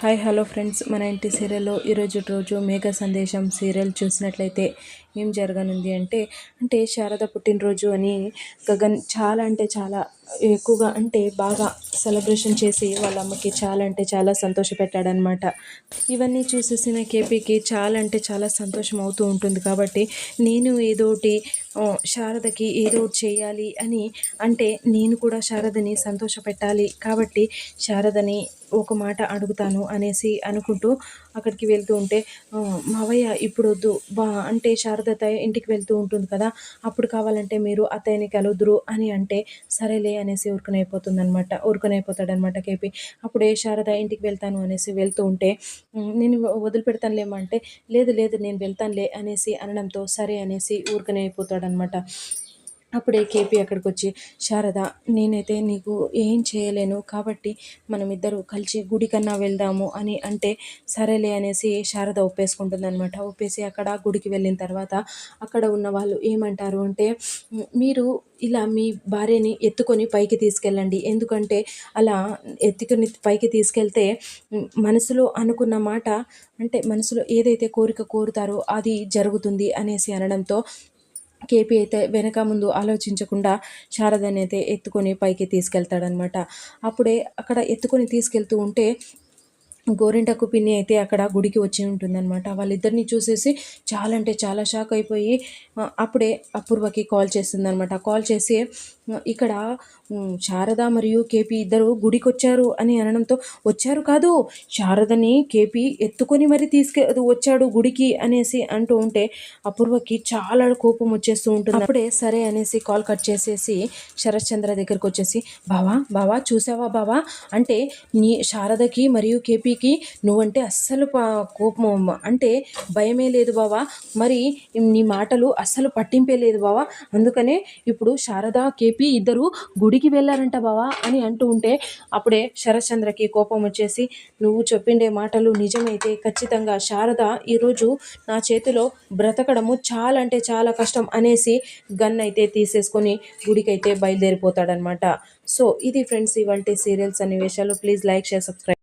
Hi hello friends. మన ఇంటి సీరియల్లో ఈరోజు రోజు మేఘ సందేశం సీరియల్ చూసినట్లయితే ఏం జరగనుంది అంటే అంటే శారద పుట్టినరోజు అని గగన్ చాలా అంటే చాలా ఎక్కువగా అంటే బాగా సెలబ్రేషన్ చేసి వాళ్ళ అమ్మకి చాలా అంటే చాలా సంతోషపెట్టాడనమాట ఇవన్నీ చూసేసిన కేపీకి చాలా అంటే చాలా సంతోషం అవుతూ ఉంటుంది కాబట్టి నేను ఏదోటి శారదకి ఏదో చేయాలి అని అంటే నేను కూడా శారదని సంతోష పెట్టాలి కాబట్టి శారదని ఒక మాట అడుగుతాను అనేసి అనుకుంటూ అక్కడికి వెళ్తూ ఉంటే మావయ్య ఇప్పుడు వద్దు బా అంటే శారద ఇంటికి వెళ్తూ ఉంటుంది కదా అప్పుడు కావాలంటే మీరు అత్తయ్యని కలుదురు అని అంటే సరేలే అనేసి ఉరుకునైపోతుంది అనమాట ఊరుకునైపోతాడనమాట కేపీ. అప్పుడే శారద ఇంటికి వెళ్తాను అనేసి వెళ్తూ ఉంటే నేను వదిలిపెడతానులేమంటే లేదు లేదు నేను వెళ్తానులే అనేసి అనడంతో సరే అనేసి ఊరుకునే అయిపోతాడనమాట అప్పుడే కేపీ అక్కడికి వచ్చి శారద నేనైతే నీకు ఏం చేయలేను కాబట్టి మనం ఇద్దరు కలిసి గుడికన్నా వెళ్దాము అని అంటే సరేలే అనేసి శారద ఒప్పేసుకుంటుంది అనమాట ఒప్పేసి అక్కడ గుడికి వెళ్ళిన తర్వాత అక్కడ ఉన్న వాళ్ళు ఏమంటారు అంటే మీరు ఇలా మీ భార్యని ఎత్తుకొని పైకి తీసుకెళ్ళండి. ఎందుకంటే అలా ఎత్తుకొని పైకి తీసుకెళ్తే మనసులో అనుకున్న మాట అంటే మనసులో ఏదైతే కోరిక కోరుతారో అది జరుగుతుంది అనేసి అనడంతో కేపీ అయితే వెనక ముందు ఆలోచించకుండా శారదని అయితే ఎత్తుకొని పైకి తీసుకెళ్తాడనమాట అప్పుడే అక్కడ ఎత్తుకొని తీసుకెళ్తూ ఉంటే గోరింటకు పిన్ని అయితే అక్కడ గుడికి వచ్చి ఉంటుందన్నమాట. వాళ్ళిద్దరిని చూసేసి చాలా అంటే చాలా షాక్ అయిపోయి అప్పుడే అపూర్వకి కాల్ చేస్తుందనమాట కాల్ చేసి ఇక్కడ శారద మరియు కేపీ ఇద్దరు గుడికొచ్చారు అని అనడంతో వచ్చారు కాదు శారదని కేపీ ఎత్తుకొని మరి తీసుకె వచ్చాడు గుడికి అనేసి అంటూ ఉంటే అపూర్వకి చాలా కోపం వచ్చేస్తూ ఉంటుంది. అప్పుడే సరే అనేసి కాల్ కట్ చేసేసి శరత్చంద్ర దగ్గరకు వచ్చేసి బావా బావా చూసావా బావా? అంటే నీ శారదకి మరియు కేపీకి నువ్వంటే అస్సలు కోపం అంటే భయమే లేదు బావా మరి నీ మాటలు అస్సలు పట్టింపే లేదు బావా అందుకనే ఇప్పుడు శారద కేపీ చెప్పి ఇద్దరు గుడికి వెళ్ళారంట బావా అని అంటూ ఉంటే అప్పుడే శరశ్చంద్రకి కోపం వచ్చేసి నువ్వు చెప్పిండే మాటలు నిజమైతే ఖచ్చితంగా శారద ఈరోజు నా చేతిలో బ్రతకడము చాలా అంటే చాలా కష్టం అనేసి గన్ అయితే తీసేసుకొని గుడికైతే బయలుదేరిపోతాడనమాట సో ఇది ఫ్రెండ్స్ ఇవాళ సీరియల్స్ అనే విషయాలు ప్లీజ్ లైక్ షేర్ సబ్స్క్రైబ్.